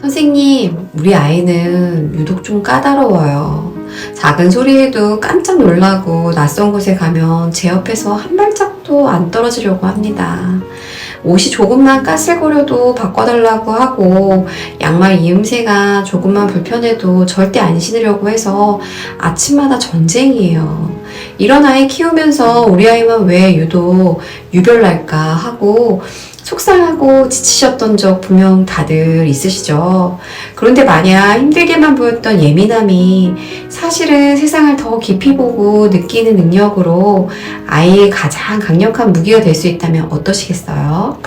선생님, 우리 아이는 유독 좀 까다로워요. 작은 소리에도 깜짝 놀라고 낯선 곳에 가면 제 옆에서 한 발짝도 안 떨어지려고 합니다. 옷이 조금만 까슬거려도 바꿔달라고 하고 양말 이음새가 조금만 불편해도 절대 안 신으려고 해서 아침마다 전쟁이에요. 이런 아이 키우면서 우리 아이만 왜 유독 유별날까 하고 속상하고 지치셨던 적 분명 다들 있으시죠. 그런데 만약 힘들게만 보였던 예민함이 사실은 세상을 더 깊이 보고 느끼는 능력으로 아이의 가장 강력한 무기가 될 수 있다면 어떠시겠어요?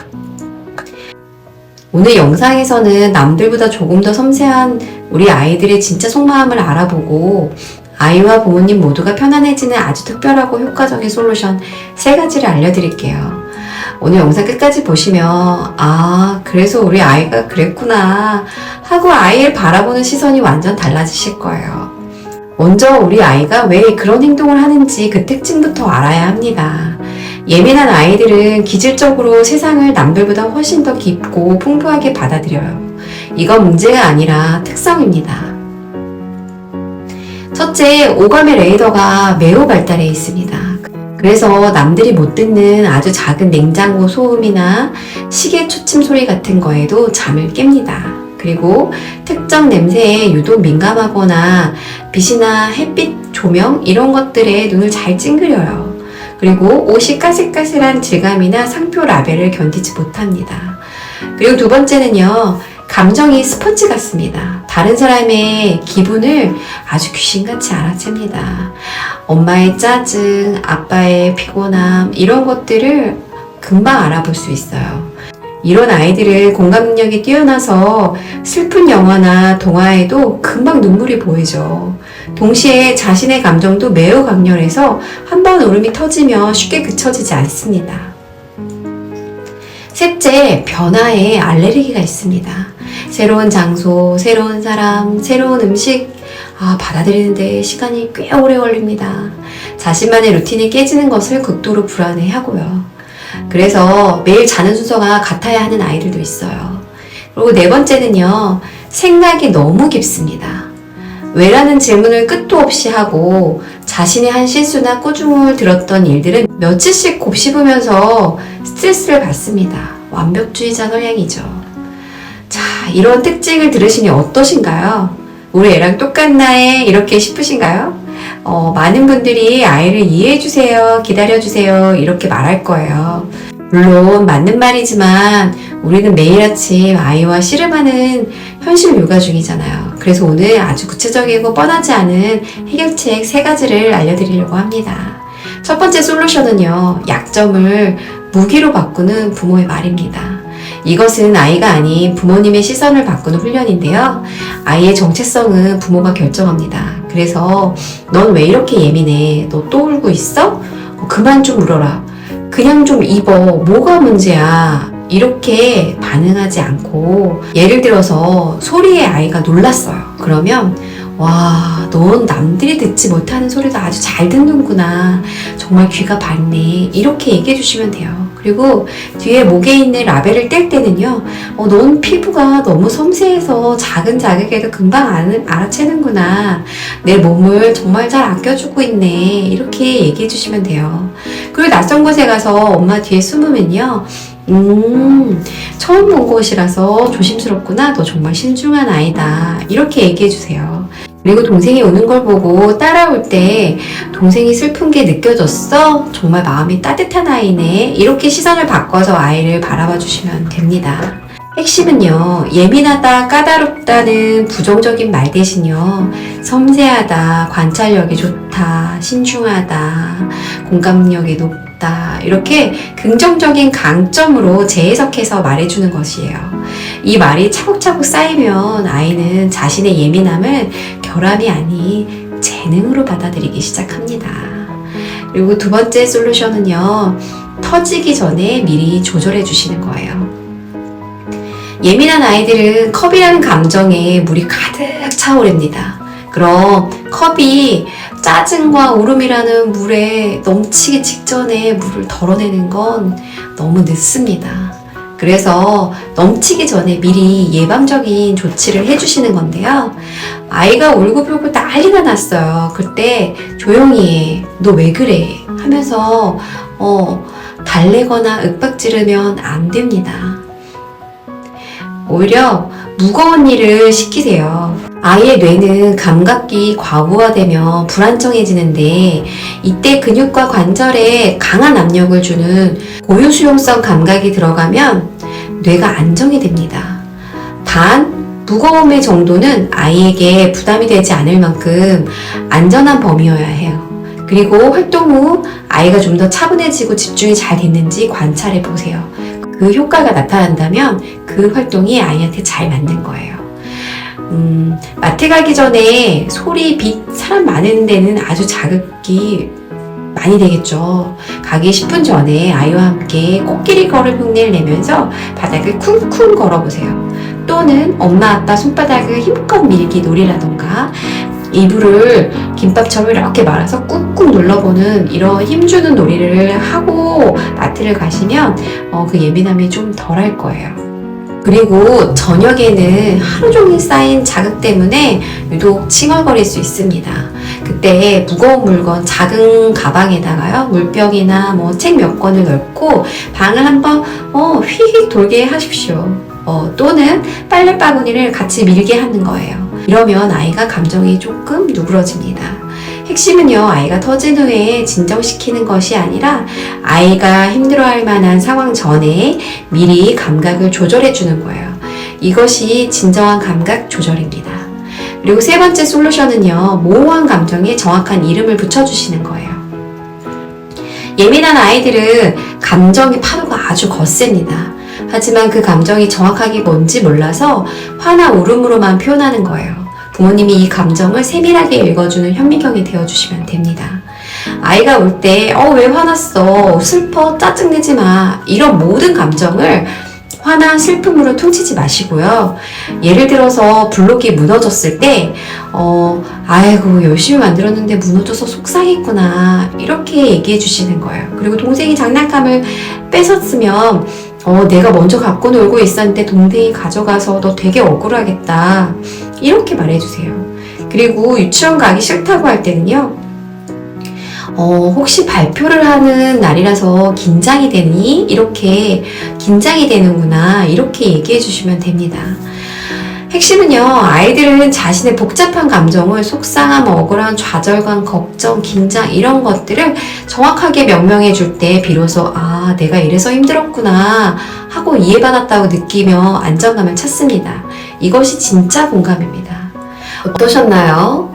오늘 영상에서는 남들보다 조금 더 섬세한 우리 아이들의 진짜 속마음을 알아보고 아이와 부모님 모두가 편안해지는 아주 특별하고 효과적인 솔루션 세 가지를 알려드릴게요. 오늘 영상 끝까지 보시면, 아, 그래서 우리 아이가 그랬구나. 하고 아이를 바라보는 시선이 완전 달라지실 거예요. 먼저 우리 아이가 왜 그런 행동을 하는지 그 특징부터 알아야 합니다. 예민한 아이들은 기질적으로 세상을 남들보다 훨씬 더 깊고 풍부하게 받아들여요. 이건 문제가 아니라 특성입니다. 첫째, 오감의 레이더가 매우 발달해 있습니다. 그래서 남들이 못 듣는 아주 작은 냉장고 소음이나 시계 초침 소리 같은 거에도 잠을 깹니다. 그리고 특정 냄새에 유독 민감하거나 빛이나 햇빛, 조명 이런 것들에 눈을 잘 찡그려요. 그리고 옷이 까슬까슬한 질감이나 상표 라벨을 견디지 못합니다. 그리고 두 번째는요, 감정이 스펀지 같습니다. 다른 사람의 기분을 아주 귀신같이 알아챕니다. 엄마의 짜증, 아빠의 피곤함, 이런 것들을 금방 알아볼 수 있어요. 이런 아이들은 공감 능력이 뛰어나서 슬픈 영화나 동화에도 금방 눈물이 보이죠. 동시에 자신의 감정도 매우 강렬해서 한 번 울음이 터지면 쉽게 그쳐지지 않습니다. 셋째, 변화에 알레르기가 있습니다. 새로운 장소, 새로운 사람, 새로운 음식, 아, 받아들이는데 시간이 꽤 오래 걸립니다. 자신만의 루틴이 깨지는 것을 극도로 불안해 하고요. 그래서 매일 자는 순서가 같아야 하는 아이들도 있어요. 그리고 네 번째는요, 생각이 너무 깊습니다. 왜라는 질문을 끝도 없이 하고 자신의 한 실수나 꾸중을 들었던 일들은 며칠씩 곱씹으면서 스트레스를 받습니다. 완벽주의자 성향이죠. 자, 이런 특징을 들으시니 어떠신가요? 우리 애랑 똑같나에 이렇게 싶으신가요? 어, 많은 분들이 아이를 이해해주세요, 기다려주세요, 이렇게 말할 거예요. 물론 맞는 말이지만 우리는 매일 아침 아이와 씨름하는 현실 육아 중이잖아요. 그래서 오늘 아주 구체적이고 뻔하지 않은 해결책 세 가지를 알려드리려고 합니다. 첫 번째 솔루션은요, 약점을 무기로 바꾸는 부모의 말입니다. 이것은 아이가 아닌 부모님의 시선을 바꾸는 훈련인데요. 아이의 정체성은 부모가 결정합니다. 그래서 넌 왜 이렇게 예민해? 너 또 울고 있어? 어, 그만 좀 울어라. 그냥 좀 입어. 뭐가 문제야? 이렇게 반응하지 않고 예를 들어서 소리에 아이가 놀랐어요. 그러면 와, 넌 남들이 듣지 못하는 소리도 아주 잘 듣는구나. 정말 귀가 밝네. 이렇게 얘기해 주시면 돼요. 그리고 뒤에 목에 있는 라벨을 뗄 때는요, 어, 넌 피부가 너무 섬세해서 작은 자극에도 금방 알, 알아채는구나. 내 몸을 정말 잘 아껴주고 있네. 이렇게 얘기해 주시면 돼요. 그리고 낯선 곳에 가서 엄마 뒤에 숨으면요, 음, 처음 본 곳이라서 조심스럽구나. 너 정말 신중한 아이다. 이렇게 얘기해 주세요. 그리고 동생이 우는 걸 보고 따라올 때 동생이 슬픈 게 느껴졌어? 정말 마음이 따뜻한 아이네. 이렇게 시선을 바꿔서 아이를 바라봐 주시면 됩니다. 핵심은요, 예민하다, 까다롭다는 부정적인 말 대신요, 섬세하다, 관찰력이 좋다, 신중하다, 공감력이 높다, 이렇게 긍정적인 강점으로 재해석해서 말해주는 것이에요. 이 말이 차곡차곡 쌓이면 아이는 자신의 예민함을 결함이 아닌 재능으로 받아들이기 시작합니다. 그리고 두 번째 솔루션은요, 터지기 전에 미리 조절해 주시는 거예요. 예민한 아이들은 컵이라는 감정에 물이 가득 차오릅니다. 그럼 컵이 짜증과 울음이라는 물에 넘치기 직전에 물을 덜어내는 건 너무 늦습니다. 그래서 넘치기 전에 미리 예방적인 조치를 해주시는 건데요. 아이가 울고불고 난리가 났어요. 그때 조용히 해. 너 왜 그래? 하면서, 어, 달래거나 윽박 지르면 안 됩니다. 오히려 무거운 일을 시키세요. 아이의 뇌는 감각이 과부하되면 불안정해지는데 이때 근육과 관절에 강한 압력을 주는 고유 수용성 감각이 들어가면 뇌가 안정이 됩니다. 단, 무거움의 정도는 아이에게 부담이 되지 않을 만큼 안전한 범위여야 해요. 그리고 활동 후 아이가 좀 더 차분해지고 집중이 잘 됐는지 관찰해 보세요. 그 효과가 나타난다면 그 활동이 아이한테 잘 맞는 거예요. 음, 마트 가기 전에 소리, 빛, 사람 많은 데는 아주 자극이 많이 되겠죠. 가기 10분 전에 아이와 함께 코끼리 걸음 흉내를 내면서 바닥을 쿵쿵 걸어보세요. 또는 엄마 아빠 손바닥을 힘껏 밀기 놀이라던가 이불을 김밥처럼 이렇게 말아서 꾹꾹 눌러보는 이런 힘주는 놀이를 하고 마트를 가시면 어, 그 예민함이 좀 덜할 거예요. 그리고 저녁에는 하루 종일 쌓인 자극 때문에 유독 칭얼거릴 수 있습니다. 그때 무거운 물건 작은 가방에다가요 물병이나 뭐 책 몇 권을 넣고 방을 한번 어, 휘휘 돌게 하십시오. 어, 또는 빨래 바구니를 같이 밀게 하는 거예요. 이러면 아이가 감정이 조금 누그러집니다. 핵심은요, 아이가 터진 후에 진정시키는 것이 아니라 아이가 힘들어할 만한 상황 전에 미리 감각을 조절해 주는 거예요. 이것이 진정한 감각 조절입니다. 그리고 세 번째 솔루션은요, 모호한 감정에 정확한 이름을 붙여주시는 거예요. 예민한 아이들은 감정의 파도가 아주 거셉니다. 하지만 그 감정이 정확하게 뭔지 몰라서 화나 울음으로만 표현하는 거예요. 부모님이 이 감정을 세밀하게 읽어주는 현미경이 되어주시면 됩니다. 아이가 울 때, 어, 왜 화났어? 슬퍼? 짜증내지 마. 이런 모든 감정을 화나 슬픔으로 퉁치지 마시고요. 예를 들어서 블록이 무너졌을 때, 어, 아이고, 열심히 만들었는데 무너져서 속상했구나. 이렇게 얘기해 주시는 거예요. 그리고 동생이 장난감을 뺏었으면, 어, 내가 먼저 갖고 놀고 있었는데 동생이 가져가서 너 되게 억울하겠다. 이렇게 말해주세요. 그리고 유치원 가기 싫다고 할 때는요, 어, 혹시 발표를 하는 날이라서 긴장이 되니? 이렇게 긴장이 되는구나. 이렇게 얘기해 주시면 됩니다. 핵심은요, 아이들은 자신의 복잡한 감정을 속상함, 억울함, 좌절감, 걱정, 긴장, 이런 것들을 정확하게 명명해 줄 때 비로소, 아, 내가 이래서 힘들었구나 하고 이해받았다고 느끼며 안정감을 찾습니다. 이것이 진짜 공감입니다. 어떠셨나요?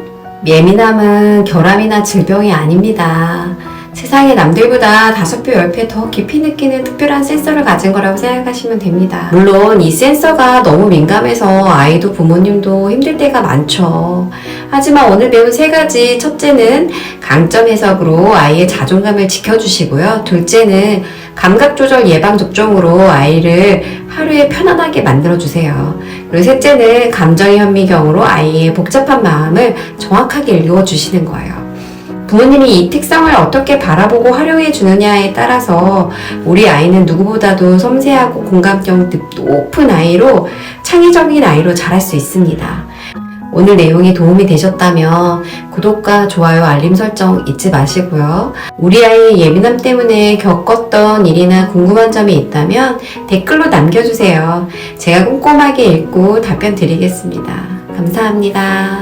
예민함은 결함이나 질병이 아닙니다. 세상에 남들보다 다섯 배, 열 배 더 깊이 느끼는 특별한 센서를 가진 거라고 생각하시면 됩니다. 물론 이 센서가 너무 민감해서 아이도 부모님도 힘들 때가 많죠. 하지만 오늘 배운 세 가지 첫째는 강점 해석으로 아이의 자존감을 지켜주시고요. 둘째는 감각 조절 예방 접종으로 아이를 하루에 편안하게 만들어 주세요. 그리고 셋째는 감정의 현미경으로 아이의 복잡한 마음을 정확하게 읽어 주시는 거예요. 부모님이 이 특성을 어떻게 바라보고 활용해 주느냐에 따라서 우리 아이는 누구보다도 섬세하고 공감력 높은 아이로 창의적인 아이로 자랄 수 있습니다. 오늘 내용이 도움이 되셨다면 구독과 좋아요, 알림 설정 잊지 마시고요. 우리 아이의 예민함 때문에 겪었던 일이나 궁금한 점이 있다면 댓글로 남겨주세요. 제가 꼼꼼하게 읽고 답변 드리겠습니다. 감사합니다.